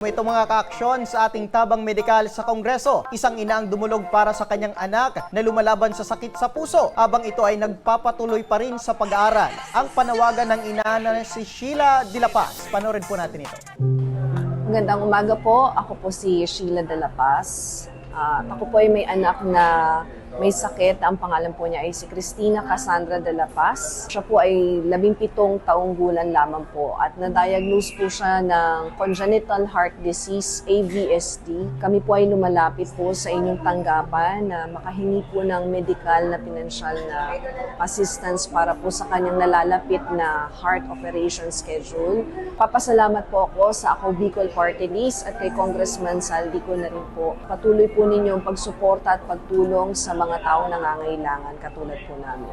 Ito mga kaaksyon sa ating tabang medikal sa Kongreso. Isang ina ang dumulog para sa kanyang anak na lumalaban sa sakit sa puso habang ito ay nagpapatuloy pa rin sa pag-aaral. Ang panawagan ng ina na si Sheila De La. Panorin po natin ito. Magandang umaga po. Ako po si Sheila De La. At ako po ay may anak na may sakit. Ang pangalan po niya ay si Christina Cassandra De La Paz. Siya po ay 17 taong gulang lamang po at na-diagnose po siya ng congenital heart disease, AVSD. Kami po ay lumalapit po sa inyong tanggapan na makahingi po ng medical na financial na assistance para po sa kanyang nalalapit na heart operation schedule. Papasalamat po ako sa ako Bicol Party List at kay Congressman Saldi ko na rin po. Patuloy po ninyong pagsuporta at pagtulong sa mga taong nangangailangan katulad po namin.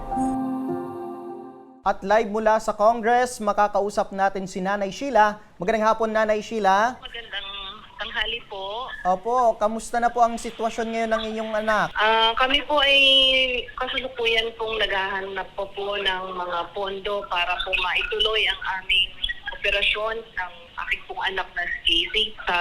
At live mula sa Congress, makakausap natin si Nanay Sheila. Magandang hapon, Nanay Sheila. Magandang tanghali po. Opo, kamusta na po ang sitwasyon ngayon ng inyong anak? Ah, kami po ay kasalukuyan pong naghahanap po po ng mga pondo para po maituloy ang aming operasyon ng aking pong anak na si Casey sa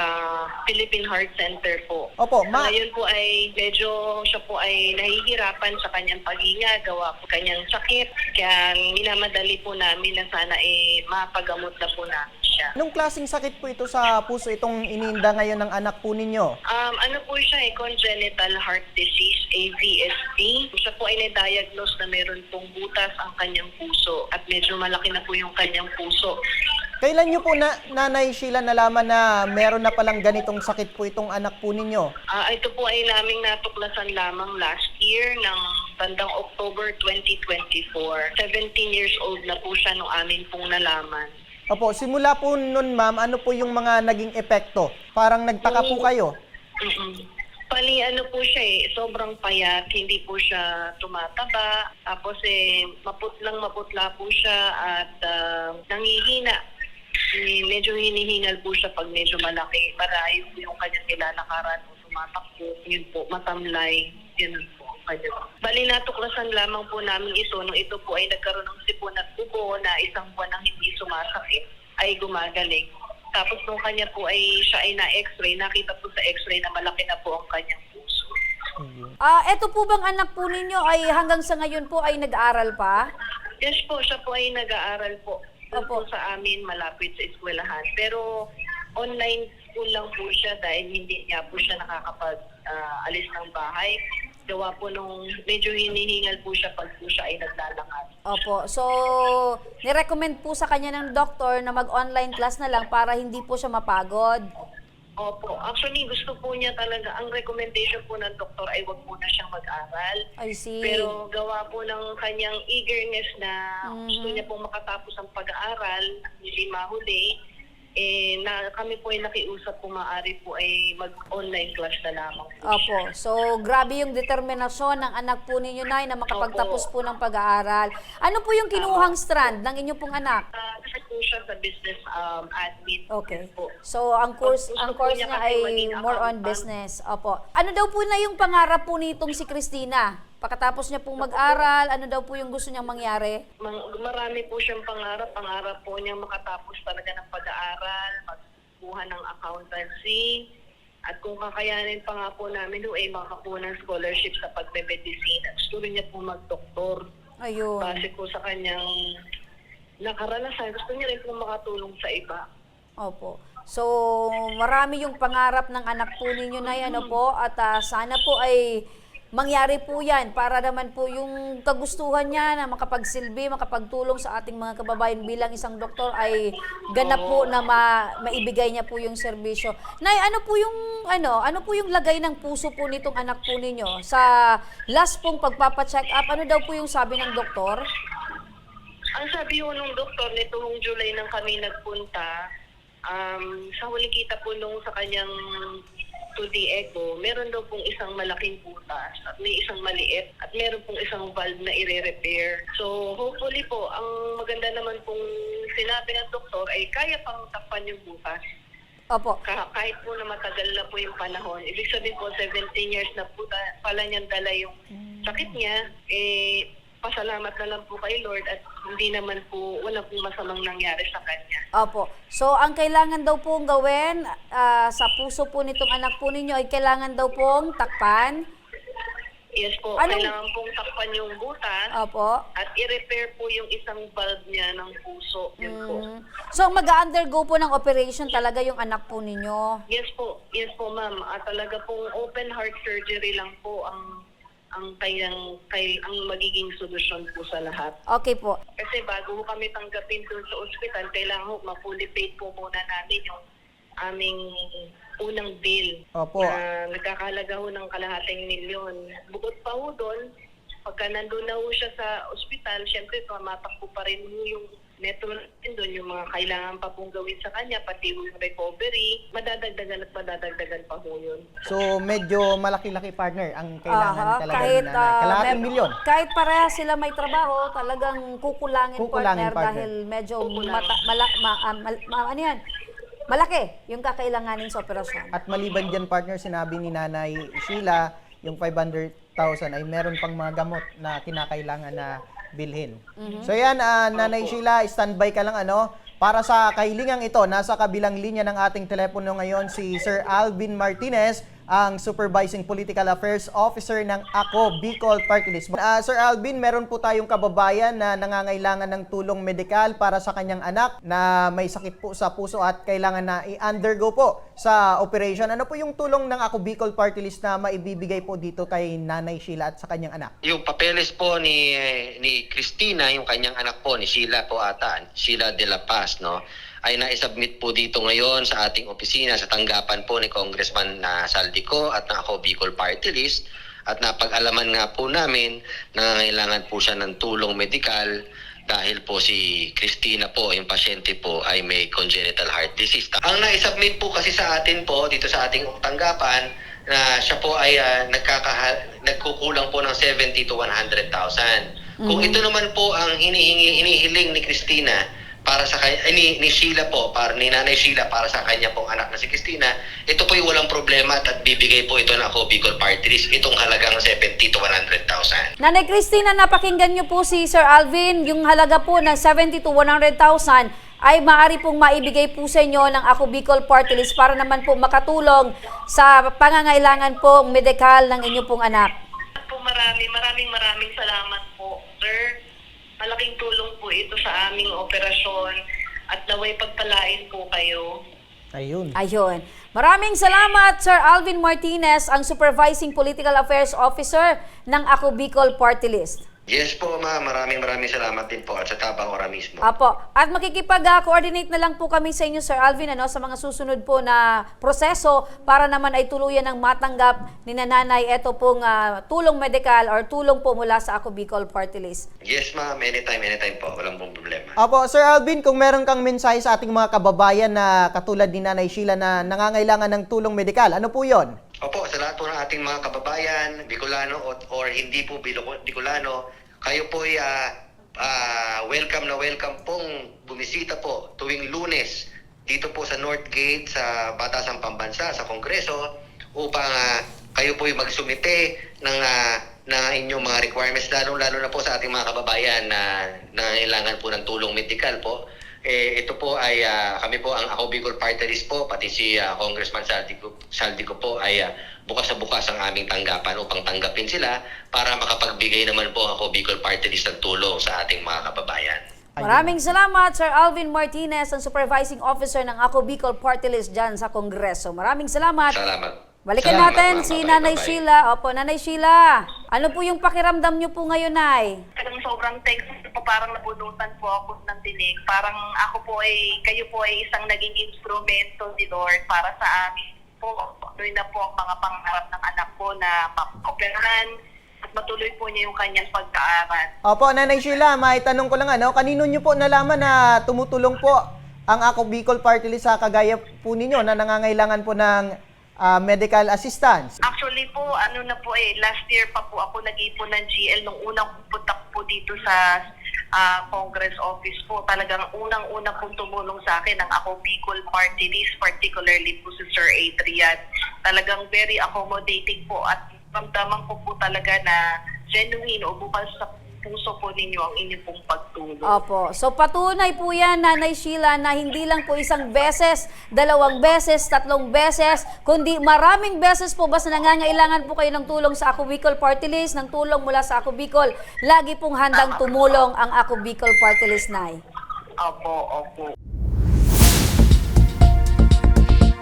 Philippine Heart Center po. Opo, ma... ngayon po ay medyo siya po ay nahihirapan sa kanyang paghinga, gawa po kanyang sakit. Kaya minamadali po namin na sana eh mapagamot na po namin siya. Anong klaseng sakit po ito sa puso itong ininda ngayon ng anak po ninyo? Um, ano po siya eh, congenital heart disease, AVSD. Siya po ay na-diagnose na meron pong butas ang kanyang puso at medyo malaki na po yung kanyang puso. Kailan nyo po na, Nanay Sheila nalaman na meron na palang ganitong sakit po itong anak po ninyo? Ah, ito po ay naming natuklasan lamang last year ng bandang October 2024. 17 years old na po siya nung amin pong nalaman. Opo, simula po nun ma'am, ano po yung mga naging epekto? Parang nagtaka po kayo. mm Pali ano po siya eh, sobrang payat, hindi po siya tumataba. Tapos eh, maputlang maputla po siya at ah, nangihina. Medyo hinihingal po siya pag medyo malaki. Marayo po yung kanyang nilalakaran o tumatakbo. Yun po, matamlay. Yun po ang kanya. Bali natuklasan lamang po namin ito nung ito po ay nagkaroon ng sipon at ubo na isang buwan nang hindi sumasakit ay gumagaling. Tapos nung kanya po ay siya ay na-x-ray, nakita po sa x-ray na malaki na po ang kanyang puso. Ah, eto po bang anak po ninyo ay hanggang sa ngayon po ay nag-aaral pa? Yes po, siya po ay nag-aaral po. Doon po Opo. sa amin, malapit sa eskwelahan. Pero online school lang po siya dahil hindi niya po siya nakakapag-alis ng bahay. Gawa po nung medyo hinihingal po siya pag po siya ay naglalakad. Opo. So, nirecommend po sa kanya ng doktor na mag-online class na lang para hindi po siya mapagod. Opo. Actually, gusto po niya talaga, ang recommendation po ng doktor ay wag muna siyang mag-aral. I see. Pero gawa po ng kanyang eagerness na Mhm. gusto niya pong makatapos ang pag-aaral, hindi mahuli, eh, na, kami po ay nakiusap kung maaari po ay mag-online class na lamang po siya. Opo. So, grabe yung determinasyon ng anak po ninyo, Nay, na makapagtapos po ng pag-aaral. Ano po yung kinuhang strand ng inyo pong anak? Ah, kasi po siya sa business um, admin. Okay. Po. So, ang course, Gusto ang po course niya niya kasi ay maging more on accountant. business. Opo. Ano daw po na yung pangarap po nitong si Christina? Pagkatapos niya pong mag-aral, ano daw po yung gusto niyang mangyari? Mang- marami po siyang pangarap. Pangarap po niya makatapos talaga ng pag-aaral, magkuha ng accountancy, at kung kakayanin pa nga po namin, ho, ay makakuha ng scholarship sa pagme-medicine. Gusto rin niya po mag-doktor. Ayun. Base po sa kanyang nakaranasan, gusto niya rin po makatulong sa iba. Opo. So, marami yung pangarap ng anak po ninyo na ano po at ah, sana po ay mangyari po yan para naman po yung kagustuhan niya na makapagsilbi, makapagtulong sa ating mga kababayan bilang isang doktor ay ganap po na ma, maibigay niya po yung serbisyo. Nay, ano po yung ano, ano po yung lagay ng puso po nitong anak po ninyo sa last pong pagpapa-check up? Ano daw po yung sabi ng doktor? Ang sabi ho nung doktor, nitong July nang kami nagpunta, um, sa huling kita po nung sa kanyang 2D echo, meron daw pong isang malaking butas at may isang maliit at meron pong isang valve na i-repair. So hopefully po, ang maganda naman pong sinabi ng doktor ay kaya pang takpan yung butas. Opo. Ka- kahit po na matagal na po yung panahon. Ibig sabihin po, 17 years na po pala niyang dala yung sakit niya, eh, pasalamat na lang po kay Lord at hindi naman po, wala pong masamang nangyari sa kanya. Opo. So, ang kailangan daw pong gawin ah, sa puso po nitong anak po ninyo ay kailangan daw pong takpan. Yes po, Anong- kailangan pong takpan yung butas Opo. at i-repair po yung isang valve niya ng puso. Yun po. Mm. So, mag-undergo po ng operation talaga yung anak po ninyo. Yes po, yes po ma'am. At talaga pong open heart surgery lang po ang ang kayang kay ang magiging solusyon po sa lahat. Okay po. Kasi bago ho kami tanggapin doon sa ospital, kailangan ho ma-fully paid po muna namin yung aming unang bill Opo. na nagkakalaga ho ng kalahating milyon. Bukod pa ho doon, pagka nandun na ho siya sa ospital, syempre tumatakbo pa rin ho yung netto natin doon, yung mga kailangan pa pong gawin sa kanya, pati yung recovery, madadagdagan at madadagdagan pa ho yun. So medyo malaki-laki partner ang kailangan Aha, talaga kahit, ni nanay. ah, Kalahating may- milyon. Kahit pareha sila may trabaho, talagang kukulangin, Kukulangin, partner, partner. dahil medyo Kukulangin. mata, mala, ma, ah, mal- ma- ano yan? Malaki yung kakailanganin sa operasyon. At maliban dyan partner, sinabi ni Nanay Sheila, yung 500,000 ay meron pang mga gamot na kinakailangan na bilhin. So yan, ah, Nanay Sheila, standby ka lang ano. Para sa kahilingang ito, nasa kabilang linya ng ating telepono ngayon si Sir Alvin Martinez, ang Supervising Political Affairs Officer ng ACO Bicol Party List. Ah, Sir Alvin, meron po tayong kababayan na nangangailangan ng tulong medikal para sa kanyang anak na may sakit po sa puso at kailangan na i-undergo po sa operation. Ano po yung tulong ng ACO Bicol Party List na maibibigay po dito kay Nanay Sheila at sa kanyang anak? Yung papeles po ni ni Christina, yung kanyang anak po ni Sheila po ata, Sheila de la Paz, no, ay na-submit po dito ngayon sa ating opisina sa tanggapan po ni Congressman na Saldico at na ako Bicol Party List at napag-alaman nga po namin na kailangan po siya ng tulong medikal dahil po si Christina po, yung pasyente po ay may congenital heart disease. Ang na-submit po kasi sa atin po dito sa ating tanggapan na siya po ay ah, nagkakaha, nagkukulang po ng 70 to 100,000. Kung ito naman po ang hinihingi, hinihiling ni Christina para sa kanya, eh, ni, ni Sheila po, para ni Nanay Sheila para sa kanya pong anak na si Christina, ito po ay walang problema at bibigay po ito ng ako Bicol Party List, itong halagang 70 to 100,000. Nanay Christina, napakinggan niyo po si Sir Alvin, yung halaga po ng 70 to 100,000 ay maaari pong maibigay po sa inyo ng Ako Bicol Party List para naman po makatulong sa pangangailangan po medikal ng inyo pong anak. po marami, maraming maraming salamat po, sir. Malaking tulong po ito sa aming operasyon at naway pagpalain po kayo. Ayun. Ayun. Maraming salamat, Sir Alvin Martinez, ang Supervising Political Affairs Officer ng Ako Bicol Party List. Yes po ma'am, maraming maraming salamat din po at sa tabang ora mismo. Apo. At makikipag-coordinate na lang po kami sa inyo, Sir Alvin, ano, sa mga susunod po na proseso para naman ay tuluyan ng matanggap ni nanay ito pong ah, tulong medical or tulong po mula sa Ako Bicol Party List. Yes ma'am, anytime, anytime po, walang pong problema. Apo, Sir Alvin, kung meron kang mensahe sa ating mga kababayan na katulad ni Nanay Sheila na nangangailangan ng tulong medikal, ano po yon? Opo, sa lahat po ng ating mga kababayan, Bicolano or, or hindi po Bicolano, kayo po ay ah, ah, welcome na welcome pong bumisita po tuwing lunes dito po sa North Gate sa Batasang Pambansa sa Kongreso upang ah, kayo po ay magsumite ng ah, ng inyong mga requirements lalo lalo na po sa ating mga kababayan na nangailangan po ng tulong medikal po eh, ito po ay ah, kami po ang ako Bicol Party List po pati si ah, Congressman Saldico, Saldico po ay ah, bukas na bukas ang aming tanggapan upang tanggapin sila para makapagbigay naman po ako Bicol Party List ng tulong sa ating mga kababayan. Maraming salamat, Sir Alvin Martinez, ang Supervising Officer ng Ako Bicol Party List dyan sa Kongreso. Maraming salamat. Salamat. Balikan Salamat, natin ma'am. si Bye-bye, Nanay bye-bye. Sheila. Opo, Nanay Sheila. Ano po yung pakiramdam niyo po ngayon, Nay? Talagang sobrang thankful po, parang nabunutan po ako ng tinig. Parang ako po ay, kayo po ay isang naging instrumento ni Lord para sa amin po. Tuloy na po ang mga pangarap ng anak ko na ma-operahan at matuloy po niya yung kanyang pagkaaral. Opo, Nanay Sheila, may tanong ko lang ano, kanino nyo po nalaman na tumutulong po ang Ako Bicol Party List sa kagaya po ninyo na nangangailangan po ng ah, medical assistance? Actually po, ano na po eh, last year pa po ako nag-ipon ng GL nung unang pupunta po dito sa ah, Congress office po. Talagang unang-unang pong tumulong sa akin ang ako Bicol Party List, particularly po si Sir Adrian. Talagang very accommodating po at ramdaman ko po talaga na genuine o bukal sa puso po ninyo ang inyong pong pagtulong. Opo. So patunay po yan, Nanay Sheila, na hindi lang po isang beses, dalawang beses, tatlong beses, kundi maraming beses po basta nangangailangan po kayo ng tulong sa Ako Bicol Party List, ng tulong mula sa Ako Bicol. Lagi pong handang tumulong ang Ako Bicol Party List, Nay. Opo, opo.